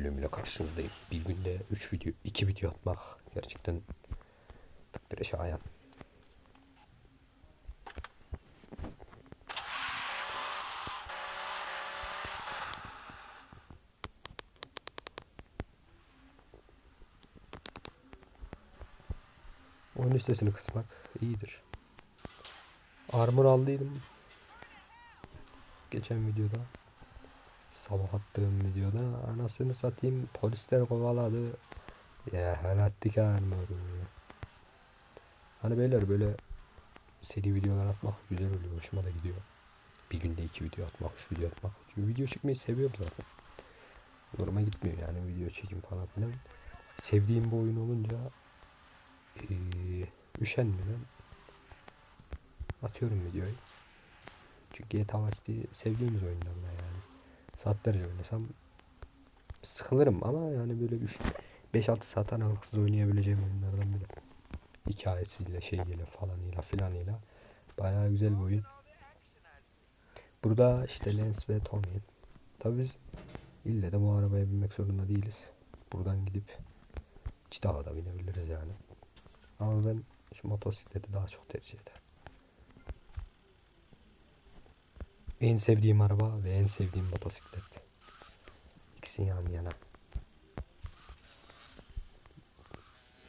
bölümüyle karşınızdayım. Bir günde 3 video, 2 video atmak gerçekten takdire şayan. Oyun listesini kısmak iyidir. Armor aldıydım. Geçen videoda. Sabah attığım videoda anasını satayım polisler kovaladı. Ya helattik armoru. Hani beyler böyle seri videolar atmak güzel oluyor. Hoşuma da gidiyor. Bir günde iki video atmak, üç video atmak. Çünkü video çekmeyi seviyorum zaten. Zoruma gitmiyor yani video çekim falan filan. Sevdiğim bir oyun olunca eee üşenmeden atıyorum videoyu. Çünkü GTA Vice sevdiğimiz oyunlardan yani. Saatlerce oynasam sıkılırım ama yani böyle 3 5-6 saat aralıksız oynayabileceğim oyunlardan biri. Hikayesiyle, şeyiyle falanıyla filanıyla bayağı güzel bir oyun. Burada işte Lens ve Tony. Tabii biz ille de bu arabaya binmek zorunda değiliz. Buradan gidip Çitağ'a da binebiliriz yani. Ama ben şu motosikleti daha çok tercih ederim. En sevdiğim araba ve en sevdiğim motosiklet. İkisi yan yana.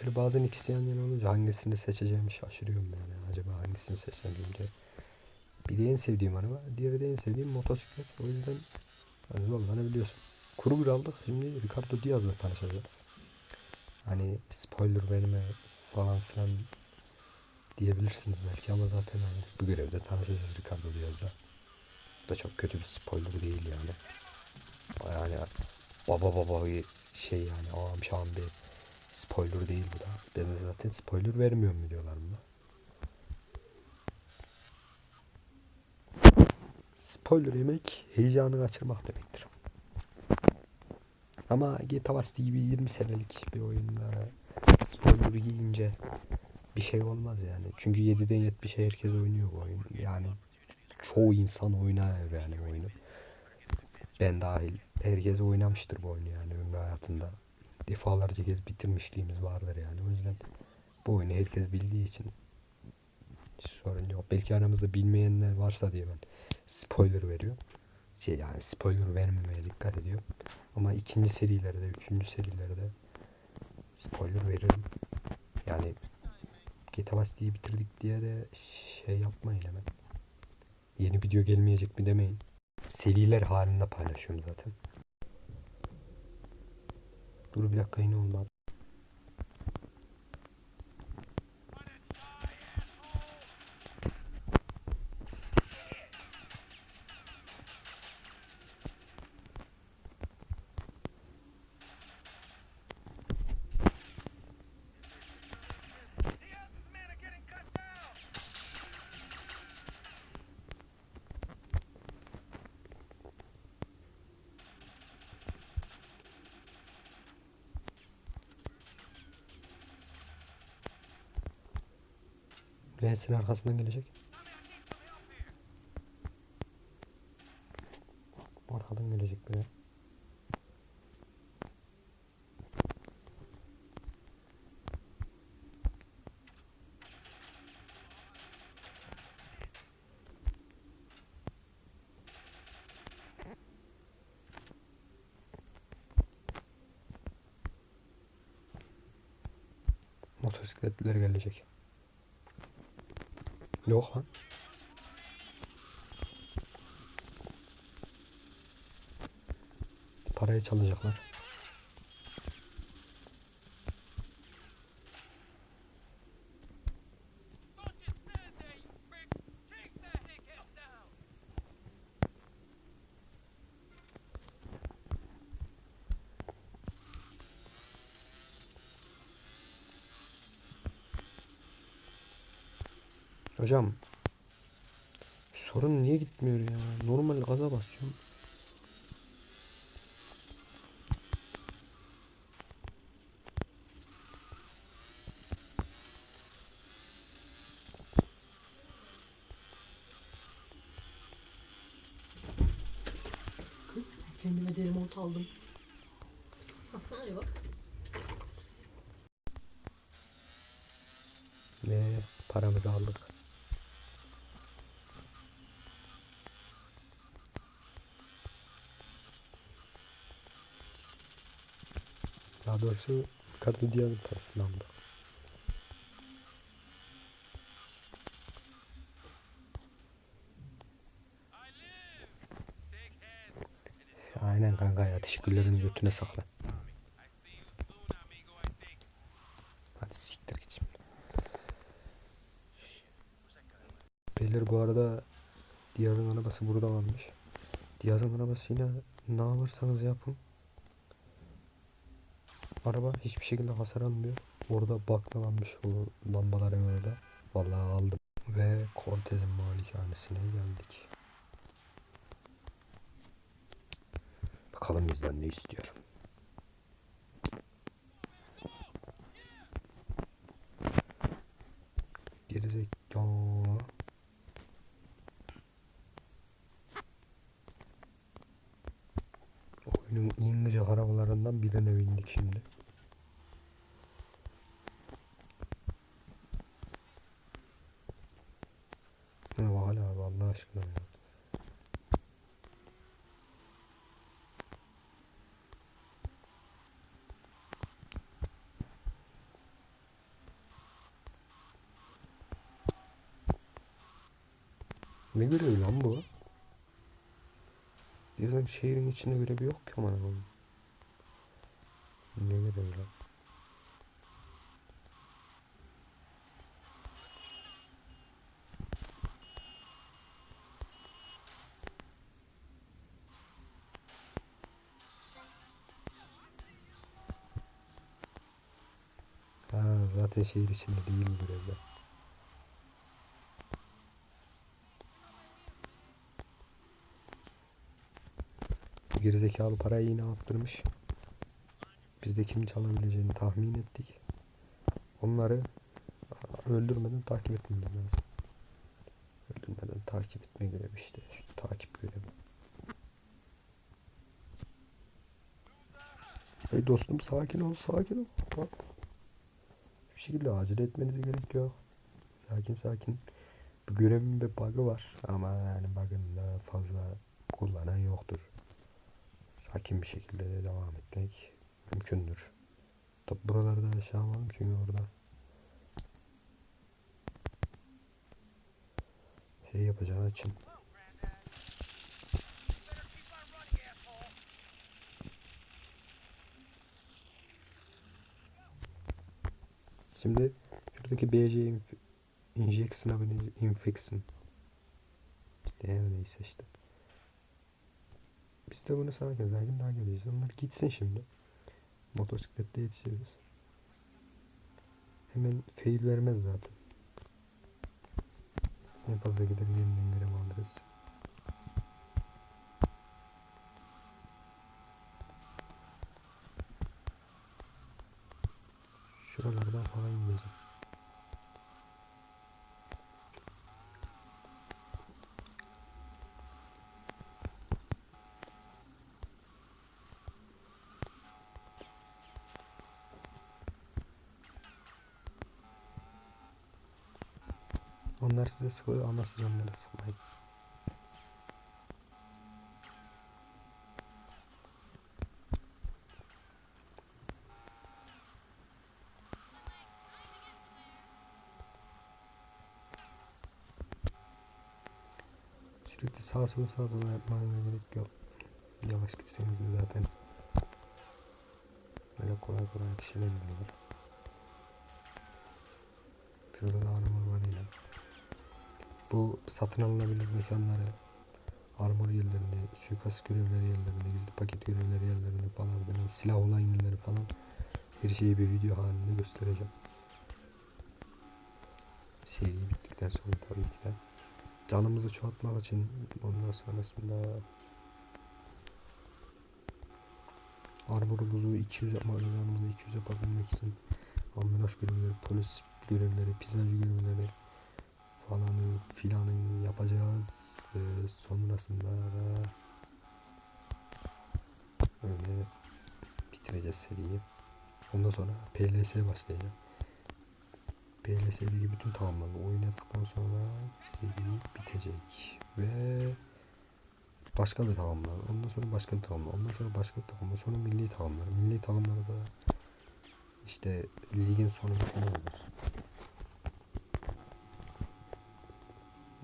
Böyle bazen ikisi yan yana olunca hangisini seçeceğimi şaşırıyorum yani. Acaba hangisini seçsem diye. Biri en sevdiğim araba, diğeri de en sevdiğim motosiklet. O yüzden yani zorlanabiliyorsun. Kuru bir aldık. Şimdi Ricardo Diaz'la tanışacağız. Hani spoiler verme falan filan diyebilirsiniz belki ama zaten hani bu görevde tanışacağız Ricardo Diaz'la. Da çok kötü bir spoiler değil yani. Yani baba baba bir şey yani ağam şam bir spoiler değil bu da. Ben de zaten spoiler vermiyorum videolarımda. Spoiler yemek heyecanı kaçırmak demektir. Ama GTA Vice gibi 20 senelik bir oyunda spoiler giyince bir şey olmaz yani. Çünkü 7'den 70'e herkes oynuyor bu oyun. Yani çoğu insan oynar yani oyunu. Ben dahil herkes oynamıştır bu oyunu yani ömrü hayatında. Defalarca kez bitirmişliğimiz vardır yani. O yüzden bu oyunu herkes bildiği için hiç sorun yok. Belki aramızda bilmeyenler varsa diye ben spoiler veriyorum. Şey yani spoiler vermemeye dikkat ediyorum. Ama ikinci serilerde, üçüncü serilerde spoiler veririm. Yani GTA City'yi bitirdik diye de şey yapmayın hemen. Yeni video gelmeyecek mi demeyin. Seriler halinde paylaşıyorum zaten. Dur bir dakika yine olmadı. Lens'in arkasından gelecek. Arkadan gelecek biri. Motosikletler gelecek. Yok lan. Parayı çalacaklar. Hocam sorun niye gitmiyor ya? Normal gaza basıyorum. Kız kendime deri mont aldım. oluyor? Ve paramızı aldık. Daha doğrusu diğer parasını aldık. Aynen kanka ya teşekkürlerini götüne sakla. Hadi siktir git şimdi. Beyler bu arada Diyaz'ın arabası burada varmış. Diyaz'ın arabasıyla ne yaparsanız yapın. Araba hiçbir şekilde hasar almıyor. Orada baklalanmış o lambaların orada. Vallahi aldım. Ve Cortez'in malikanesine geldik. Bakalım bizden ne istiyor. Gerizekalı. Oyunun en arabalarından birine bindik şimdi. Ne abi Allah aşkına ya. Ne görevi lan bu? Yazın şehrin içinde görevi yok ki aman aman. Ne görevi lan? Ha zaten şehir içinde değil görevler. Gerizekalı parayı yine attırmış. Biz de kim çalabileceğini tahmin ettik. Onları öldürmeden takip etmemiz lazım. Öldürmeden takip etme görevi işte. Şu takip görevi. Hey dostum sakin ol sakin ol. Bak. Bir şekilde acele etmenize gerek. Sakin sakin. Bu görevin bir bug'ı var. Ama yani bug'ın da fazla kullanan yoktur sakin bir şekilde devam etmek mümkündür. Tabi buralarda yaşayamadım çünkü orada. Şey yapacağı için. Şimdi şuradaki BC inf injection işte neyse işte. Biz de bunu sakin sakin daha göreceğiz. Onlar gitsin şimdi. Motosiklette yetişiriz. Hemen fail vermez zaten. En fazla gider yeniden görev alırız. Şuralardan falan gideceğim. Onlar size sıkıyor ama siz onlara sıkmayın. Sürekli sağa sola sağa sola yapmaya gerek yok. Yavaş gitseniz de zaten böyle kolay kolay kişilenmiyorlar. Şurada da arama ormanıyla. Bu satın alınabilir mekanları, armor yerlerini, suikast görevleri yerlerini, gizli paket görevleri yerlerini falan filan, silah olan yerleri falan her şeyi bir video halinde göstereceğim. Seri bittikten sonra tabii ki de. Canımızı çoğaltmak için ondan sonrasında armorumuzu 200 yapmak, canımızı 200 yapabilmek için ambulans görevleri, polis görevleri, pizzacı görevleri falanı filanı yapacağız ve sonrasında da öyle bitireceğiz seriyi. Ondan sonra PLS başlayacak. PLS'deki bütün tamamlarını oynadıktan sonra seri bitecek. Ve başka bir tamamlar. Ondan sonra başka bir tamamlar. Ondan sonra başka bir tamamlar. Sonra milli tamamlar. Milli tamamlar da işte ligin sonunda falan olur.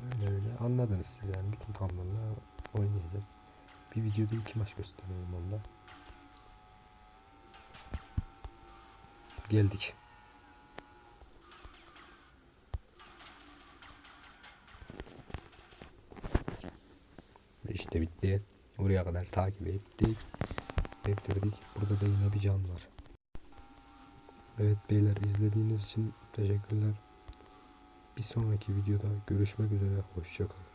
Öyle öyle. Anladınız siz yani. Bütün tamamlarla oynayacağız. Bir videoda iki maç gösteriyorum onda. Geldik. İşte bitti. Oraya kadar takip ettik. Bekledik. Burada da yine bir can var. Evet beyler izlediğiniz için teşekkürler. Bir sonraki videoda görüşmek üzere. Hoşçakalın.